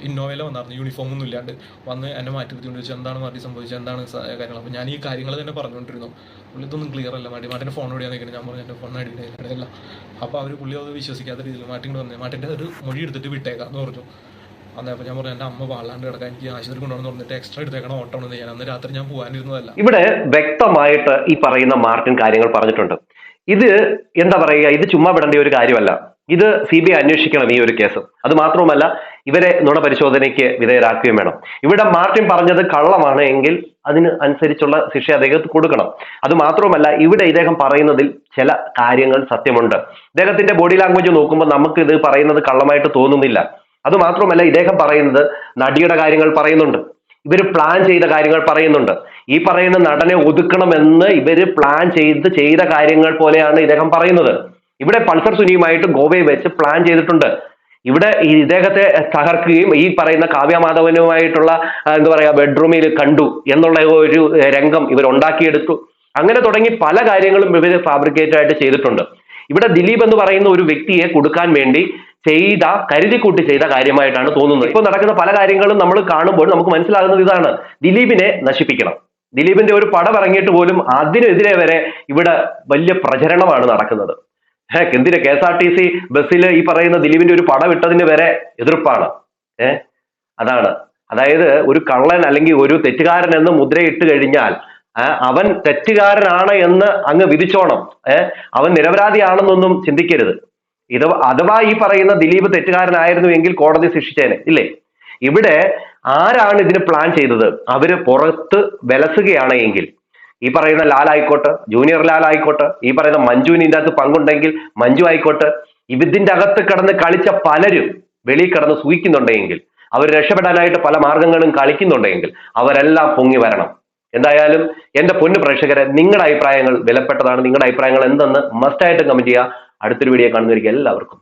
ഇന്നോവയിൽ വന്നായിരുന്നു യൂണിഫോം ഒന്നും ഇല്ലാണ്ട് വന്ന് എന്നെ മാറ്റി നിർത്തിക്കൊണ്ട് ചോദിച്ചു എന്താണ് മാറ്റി സംഭവിച്ചത്? എന്താണ് കാര്യങ്ങൾ അപ്പോൾ ഞാൻ ഈ കാര്യങ്ങൾ തന്നെ പറഞ്ഞുകൊണ്ടിരുന്നു. പുള്ളി ഇതൊന്നും ക്ലിയർ അല്ല. മാറ്റി മാറ്റിന്റെ ഫോൺ എവിടെയാണ് നിൽക്കുന്നത് ഞാൻ പറഞ്ഞു എന്റെ ഫോൺ അടിയില്ല അപ്പോൾ അവർ പുള്ളി അത് വിശ്വസിക്കാത്ത രീതിയിൽ മാറ്റിക്കൊണ്ട് വന്നേ. മാറ്റിന്റെ ഒരു മൊഴി എടുത്തിട്ട് വിട്ടേക്കാം എന്ന് പറഞ്ഞു. അന്നേ അപ്പോൾ ഞാൻ പറഞ്ഞു അമ്മ വാളാണ്ട് കിടക്കാൻ എനിക്ക് ആശുപത്രി കൊണ്ടുവന്ന് പറഞ്ഞിട്ട് എക്സ്ട്രാ എടുത്തേക്കണം ഓട്ടം എന്ന് ഞാൻ. അന്ന് രാത്രി ഞാൻ പോകാനിരുന്നതല്ല. ഇവിടെ വ്യക്തമായിട്ട് ഈ പറയുന്ന മാർട്ടിൻ കാര്യങ്ങൾ പറഞ്ഞിട്ടുണ്ട്. ഇത് എന്താ പറയുക? ഇത് ചുമ്മാ വിടേണ്ട ഒരു കാര്യമല്ല. ഇത് സി ബി ഐ അന്വേഷിക്കണം ഈ ഒരു കേസ്. അത് മാത്രവുമല്ല ഇവരെ നുണ പരിശോധനയ്ക്ക് വിധേയരാക്കുകയും വേണം. ഇവിടെ മാർട്ടിൻ പറഞ്ഞത് കള്ളമാണ് എങ്കിൽ അതിന് അനുസരിച്ചുള്ള ശിക്ഷ അദ്ദേഹത്തിന് കൊടുക്കണം. അത് മാത്രവുമല്ല ഇവിടെ ഇദ്ദേഹം പറയുന്നതിൽ ചില കാര്യങ്ങൾ സത്യമുണ്ട്. ഇദ്ദേഹത്തിന്റെ ബോഡി ലാംഗ്വേജ് നോക്കുമ്പോൾ നമുക്ക് ഇത് പറയുന്നത് കള്ളമായിട്ട് തോന്നുന്നില്ല. അത് മാത്രമല്ല ഇദ്ദേഹം പറയുന്നത് നടിയുടെ കാര്യങ്ങൾ പറയുന്നുണ്ട്. ഇവർ പ്ലാൻ ചെയ്ത കാര്യങ്ങൾ പറയുന്നുണ്ട്. ഈ പറയുന്ന നടനെ ഒതുക്കണമെന്ന് ഇവർ പ്ലാൻ ചെയ്ത് ചെയ്ത കാര്യങ്ങൾ പോലെയാണ് ഇദ്ദേഹം പറയുന്നത്. ഇവിടെ പൾസർ സുനിയുമായിട്ട് ഗോവയിൽ വെച്ച് പ്ലാൻ ചെയ്തിട്ടുണ്ട്. ഇവിടെ ഈ ഇദ്ദേഹത്തെ തകർക്കുകയും ഈ പറയുന്ന കാവ്യ മാധവനുമായിട്ടുള്ള എന്താ പറയുക ബെഡ്റൂമിൽ കണ്ടു എന്നുള്ള ഒരു രംഗം ഇവർ ഉണ്ടാക്കിയെടുത്തു. അങ്ങനെ തുടങ്ങി പല കാര്യങ്ങളും ഇവർ ഫാബ്രിക്കേറ്റ് ആയിട്ട് ചെയ്തിട്ടുണ്ട്. ഇവിടെ ദിലീപ് എന്ന് പറയുന്ന ഒരു വ്യക്തിയെ കൊടുക്കാൻ വേണ്ടി ചെയ്ത കരുതിക്കൂട്ടി ചെയ്ത കാര്യമായിട്ടാണ് തോന്നുന്നത്. ഇപ്പോൾ നടക്കുന്ന പല കാര്യങ്ങളും നമ്മൾ കാണുമ്പോൾ നമുക്ക് മനസ്സിലാകുന്നത് ഇതാണ്. ദിലീപിനെ നശിപ്പിക്കണം. ദിലീപിന്റെ ഒരു പടം ഇറങ്ങിയിട്ട് പോലും അതിനെതിരെ വരെ ഇവിടെ വലിയ പ്രചരണമാണ് നടക്കുന്നത്. എന്തിന് K S R T C ബസ്സിൽ ഈ പറയുന്ന ദിലീപിന്റെ ഒരു പടം ഇട്ടതിന് വരെ എതിർപ്പാണ്. ഏഹ് അതാണ്. അതായത് ഒരു കള്ളൻ അല്ലെങ്കിൽ ഒരു തെറ്റുകാരൻ എന്ന് മുദ്രയിട്ട് കഴിഞ്ഞാൽ അവൻ തെറ്റുകാരനാണ് എന്ന് അങ്ങ് വിധിച്ചോണം. അവൻ നിരപരാധിയാണെന്നൊന്നും ചിന്തിക്കരുത്. ഇത് അഥവാ ഈ പറയുന്ന ദിലീപ് തെറ്റുകാരനായിരുന്നു എങ്കിൽ കോടതി ശിക്ഷിച്ചേനെ ഇല്ലേ? ഇവിടെ ആരാണ് ഇതിന് പ്ലാൻ ചെയ്തത്? അവർ പുറത്ത് വിലസുകയാണ് എങ്കിൽ. ഈ പറയുന്ന ലാൽ ആയിക്കോട്ടെ ജൂനിയർ ലാൽ ആയിക്കോട്ടെ ഈ പറയുന്ന മഞ്ജുവിന് ഇതിനകത്ത് പങ്കുണ്ടെങ്കിൽ മഞ്ജു ആയിക്കോട്ടെ ഇതിന്റെ അകത്ത് കിടന്ന് കളിച്ച പലരും വെളിയിൽ കടന്ന് സൂഹിക്കുന്നുണ്ടെങ്കിൽ അവർ രക്ഷപ്പെടാനായിട്ട് പല മാർഗങ്ങളും കളിക്കുന്നുണ്ടെങ്കിൽ അവരെല്ലാം പൊങ്ങി വരണം. എന്തായാലും എന്റെ പൊന്നു പ്രേക്ഷകരെ നിങ്ങളുടെ അഭിപ്രായങ്ങൾ വിലപ്പെട്ടതാണ്. നിങ്ങളുടെ അഭിപ്രായങ്ങൾ എന്തെന്ന് മസ്റ്റായിട്ടും കമന്റ് ചെയ്യുക. അടുത്തൊരു വീഡിയോ കാണുന്നവരിക്കും എല്ലാവർക്കും